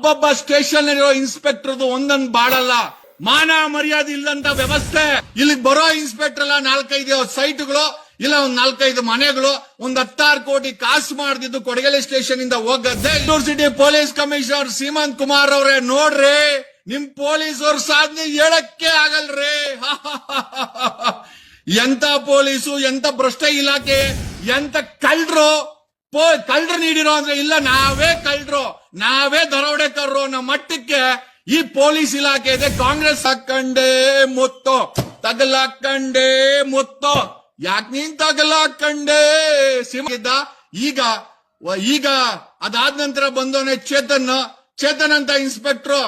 ಒಬ್ಬೊಬ್ಬ ಸ್ಟೇಷನ್ ಇರೋ ಇನ್ಸ್ಪೆಕ್ಟರ್ದು ಒಂದೊಂದ್ ಬಾಳಲ್ಲ. ಮಾನ ಮರ್ಯಾದೆ ಇಲ್ಲಂತ ವ್ಯವಸ್ಥೆ. ಇಲ್ಲಿ ಬರೋ ಇನ್ಸ್ಪೆಕ್ಟರ್ ಎಲ್ಲ ನಾಲ್ಕೈದು ಸೈಟ್ಗಳು, ಇಲ್ಲ ಒಂದ್ ನಾಲ್ಕೈದು ಮನೆಗಳು, ಒಂದ್ ಹತ್ತಾರು ಕೋಟಿ ಕಾಸು ಮಾಡ್ದಿದ್ದು ಕೊಡಗಲೆ ಸ್ಟೇಷನ್ ಇಂದ ಹೋಗದ್ದೆ city police commissioner Seemant Kumar ಅವರೇ, ನೋಡ್ರಿ, ನಿಮ್ ಪೊಲೀಸ್ ಅವ್ರ ಸಾಧನೆ ಹೇಳಕ್ಕೆ ಆಗಲ್ರಿ. ಎಂತ ಪೊಲೀಸು, ಎಂತ ಭ್ರಷ್ಟ ಇಲಾಖೆ, ಎಂತ ಕಳ್ರು ಪೋ ಕಳ್ರು ನೀಡಿರೋ ಅಂದ್ರೆ ಇಲ್ಲ, ನಾವೇ ಕಳ್ಳರು, ನಾವೇ ದರೋಡೆಕರ್ರು ಅನ್ನೋ ಮಟ್ಟಕ್ಕೆ ಈ ಪೊಲೀಸ್ ಇಲಾಖೆ ಇದೆ. ಕಾಂಗ್ರೆಸ್ ಹಾಕಂಡೇ ಮುತ್ತು ತಗಲಾಕಂಡೇ ಮುತ್ತು. ಯಾಕೆ ನೀನ್ ತಗಲಾಕಂಡೇ ಸಿಂಹ ಈಗ ಈಗ ಅದಾದ ನಂತರ ಬಂದವನೇ ಚೇತನ್. ಚೇತನ್ ಅಂತ ಇನ್ಸ್ಪೆಕ್ಟ್ರು.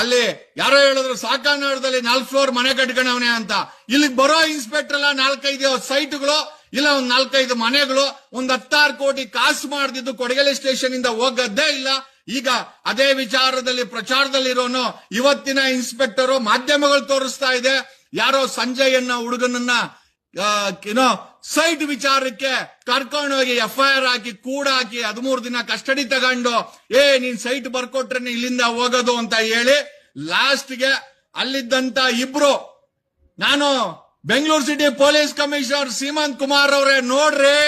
ಅಲ್ಲಿ ಯಾರೋ ಹೇಳಿದ್ರು ಸಾಕಾನಾಡದಲ್ಲಿ ನಾಲ್ಕು ಫ್ಲೋರ್ ಮನೆ ಕಟ್ಕೊಂಡವನೇ ಅಂತ. ಇಲ್ಲಿಗೆ ಬರೋ ಇನ್ಸ್ಪೆಕ್ಟರ್ ಎಲ್ಲ ನಾಲ್ಕೈದು ಸೈಟ್ಗಳು ಇಲ್ಲ, ಒಂದ್ ನಾಲ್ಕೈದು ಮನೆಗಳು, ಒಂದ್ ಹತ್ತಾರು ಕೋಟಿ ಕಾಸು ಮಾಡ್ದಿದ್ದು ಕೊಡಗಲೆ ಸ್ಟೇಷನ್ ಇಂದ ಹೋಗದ್ದೇ ಇಲ್ಲ. ಈಗ ಅದೇ ವಿಚಾರದಲ್ಲಿ, ಪ್ರಚಾರದಲ್ಲಿರೋನು ಇವತ್ತಿನ ಇನ್ಸ್ಪೆಕ್ಟರ್ ಮಾಧ್ಯಮಗಳು ತೋರಿಸ್ತಾ ಇದೆ. ಯಾರೋ ಸಂಜಯ್ ಅನ್ನೋ ಹುಡುಗನನ್ನ ಏನೋ ಸೈಟ್ ವಿಚಾರಕ್ಕೆ ಕರ್ಕೊಂಡು ಹೋಗಿ ಎಫ್ ಐ ಆರ್ ಹಾಕಿ, ಕೂಡ ಹಾಕಿ ಹದಿಮೂರು ದಿನ ಕಸ್ಟಡಿ ತಗೊಂಡು, ಏ, ನೀನ್ ಸೈಟ್ ಬರ್ಕೊಟ್ರೆ ಇಲ್ಲಿಂದ ಹೋಗೋದು ಅಂತ ಹೇಳಿ, ಲಾಸ್ಟ್ಗೆ ಅಲ್ಲಿದ್ದಂತ ಇಬ್ರು, ನಾನು Bengaluru city police commissioner Seemant Kumar ಅವರೇ, ನೋಡ್ರಿ,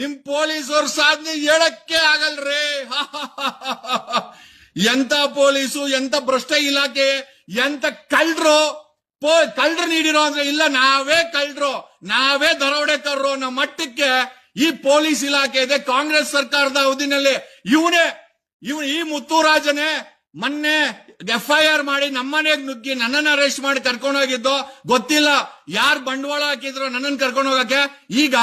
ನಿಮ್ ಪೊಲೀಸ್ ಅವ್ರ ಸಾಧನೆ ಹೇಳಕ್ಕೆ ಆಗಲ್ರಿ. ಎಂತ ಪೊಲೀಸು, ಎಂತ ಭ್ರಷ್ಟ ಇಲಾಖೆ, ಎಂತ ಕಳ್ರು ಕಳ್ರು ನೀಡಿರೋ ಅಂದ್ರೆ ಇಲ್ಲ, ನಾವೇ ಕಳ್ರು ನಾವೇ ದರೋಡೆಕರ್ರು ಅನ್ನೋ ಮಟ್ಟಕ್ಕೆ ಈ ಪೊಲೀಸ್ ಇಲಾಖೆ ಇದೆ. ಕಾಂಗ್ರೆಸ್ ಸರ್ಕಾರದ ಅವಧಿನಲ್ಲಿ ಇವನೇ ಇವನು ಈ ಮುತ್ತುರಾಜನೇ ಮೊನ್ನೆ ಎಫ್ ಐ ಆರ್ ಮಾಡಿ ನಮ್ಮನೆಗ್ ನುಗ್ಗಿ ನನ್ನನ್ನು ಅರೆಸ್ಟ್ ಮಾಡಿ ಕರ್ಕೊಂಡು ಹೋಗಿದ್ದು, ಗೊತ್ತಿಲ್ಲ ಯಾರು ಬಂಡವಾಳ ಹಾಕಿದ್ರು ನನ್ನನ್ನು ಕರ್ಕೊಂಡು ಹೋಗಕ್ಕೆ. ಈಗ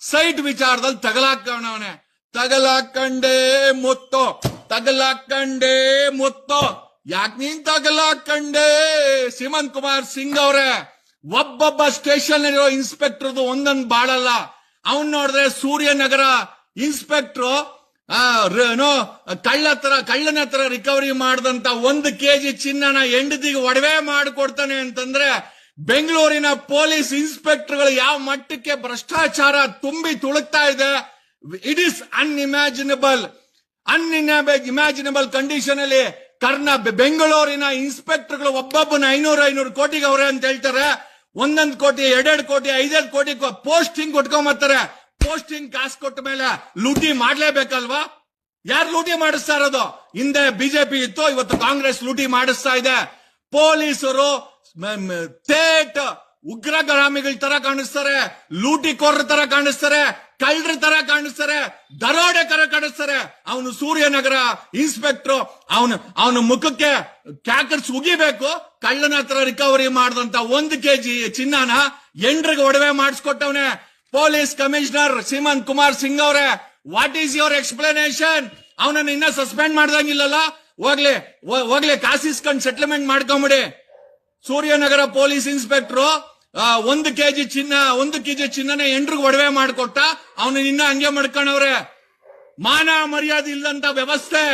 ಸೈಟ್ ವಿಚಾರದಲ್ಲಿ ತಗಲಾಕವನವನೆ ತಗಲಾಕಂಡೇ ಮುತ್ತು. ತಗಲಾಕಂಡೇ ಮುತ್ತು. ಯಾಕೆ ನೀನ್ ತಗಲಾಕಂಡೇ? ಸಿಮಂತ್ ಕುಮಾರ್ ಸಿಂಗ್ ಅವರೇ. ಒಬ್ಬೊಬ್ಬ ಸ್ಟೇಷನ್ ಇರೋ ಇನ್ಸ್ಪೆಕ್ಟರ್ದು ಒಂದೊಂದು ಬಾಳಲ್ಲ. ಅವನ್ ನೋಡಿದ್ರೆ ಸೂರ್ಯನಗರ ಇನ್ಸ್ಪೆಕ್ಟ್ರು ಆ, ಏನೋ ಕಳ್ಳ ಹತ್ರ ಕಳ್ಳನ ಹತ್ರ ರಿಕವರಿ ಮಾಡಿದಂತ ಒಂದು ಕೆಜಿ ಚಿನ್ನನ ಹೆಂಡತಿಗೆ ಒಡವೆ ಮಾಡಿಕೊಡ್ತಾನೆ ಅಂತಂದ್ರೆ ಬೆಂಗಳೂರಿನ ಪೊಲೀಸ್ ಇನ್ಸ್ಪೆಕ್ಟರ್ಗಳು ಯಾವ ಮಟ್ಟಕ್ಕೆ ಭ್ರಷ್ಟಾಚಾರ ತುಂಬಿ ತುಳುಕ್ತಾ ಇದೆ it is unimaginable unimaginable condition ಅಲ್ಲಿ ಕರ್ನ ಬೆಂಗಳೂರಿನ ಇನ್ಸ್ಪೆಕ್ಟರ್ಗಳು ಒಬ್ಬೊಬ್ಬನ ಐನೂರ ಐನೂರು ಕೋಟಿಗೆ ಅವ್ರೆ ಅಂತ ಹೇಳ್ತಾರೆ. ಒಂದೊಂದು ಕೋಟಿ ಎರಡೆರಡು ಕೋಟಿ ಐದೈದು ಕೋಟಿ ಪೋಸ್ಟಿಂಗ್ ಕೊಟ್ಕೊಂಬರ್ತಾರೆ ಪೋಸ್ಟಿಂಗ್ ಕಾಸು ಕೊಟ್ಟ ಮೇಲೆ ಲೂಟಿ ಮಾಡ್ಲೇಬೇಕಲ್ವಾ? ಯಾರು ಲೂಟಿ ಮಾಡಿಸ್ತಾ ಇರೋದು? ಹಿಂದೆ ಬಿಜೆಪಿ ಇತ್ತು, ಇವತ್ತು ಕಾಂಗ್ರೆಸ್ ಲೂಟಿ ಮಾಡಿಸ್ತಾ ಇದೆ. ಪೊಲೀಸರು ತೇಟ್, ಉಗ್ರಗಾಮಿಗಳ ತರ ಕಾಣಿಸ್ತಾರೆ, ಲೂಟಿಕೋರ್ರ ತರ ಕಾಣಿಸ್ತಾರೆ, ಕಳ್ಳರ ತರ ಕಾಣಿಸ್ತಾರೆ, ದರೋಡೆ ತರ ಕಾಣಿಸ್ತಾರೆ. ಅವನು ಸೂರ್ಯನಗರ ಇನ್ಸ್ಪೆಕ್ಟರ್, ಅವನು, ಅವನ ಮುಖಕ್ಕೆ ಕ್ಯಾಕರ್ಸ್ ಉಗಿಬೇಕು, ಕಳ್ಳನ ಹತ್ರ ರಿಕವರಿ ಮಾಡಿದಂತ ಒಂದು ಕೆಜಿ ಚಿನ್ನನ ಎಂಡ್ರಿಗೆ ಒಡವೆ ಮಾಡಿಸ್ಕೊಟ್ಟವನೆ. ಪೊಲೀಸ್ ಕಮಿಷನರ್ ಸೀಮಂತ್ ಕುಮಾರ್ ಸಿಂಗ್ ಅವರೇ ವಾಟ್ ಈಸ್ ಯುವರ್ ಎಕ್ಸ್ಪ್ಲನೇಷನ್ ಅವನನ್ನ ಇನ್ನ ಸಸ್ಪೆಂಡ್ ಮಾಡ್ದಂಗಿಲ್ಲಲ್ಲ? ಹೋಗ್ಲಿ ಹೋಗ್ಲಿ ಕಾಸಿಸ್ಕೊಂಡ್ ಸೆಟ್ಲ್ಮೆಂಟ್ ಮಾಡ್ಕೊಂಬಿಡಿ. ಸೂರ್ಯನಗರ ಪೊಲೀಸ್ ಇನ್ಸ್ಪೆಕ್ಟರ್ ಒಂದು ಕೆಜಿ ಚಿನ್ನ, ಒಂದು ಕೆಜಿ ಚಿನ್ನನ ಎಂಟ್ರಿಗೆ ಒಡವೆ ಮಾಡಿಕೊಟ್ಟ ಅವನು ಇನ್ನ ಹಂಗೆ ಮಾಡ್ಕೊಂಡವ್ರೆ ಮಾನ ಮರ್ಯಾದೆ ಇಲ್ಲಂತ ವ್ಯವಸ್ಥೆ.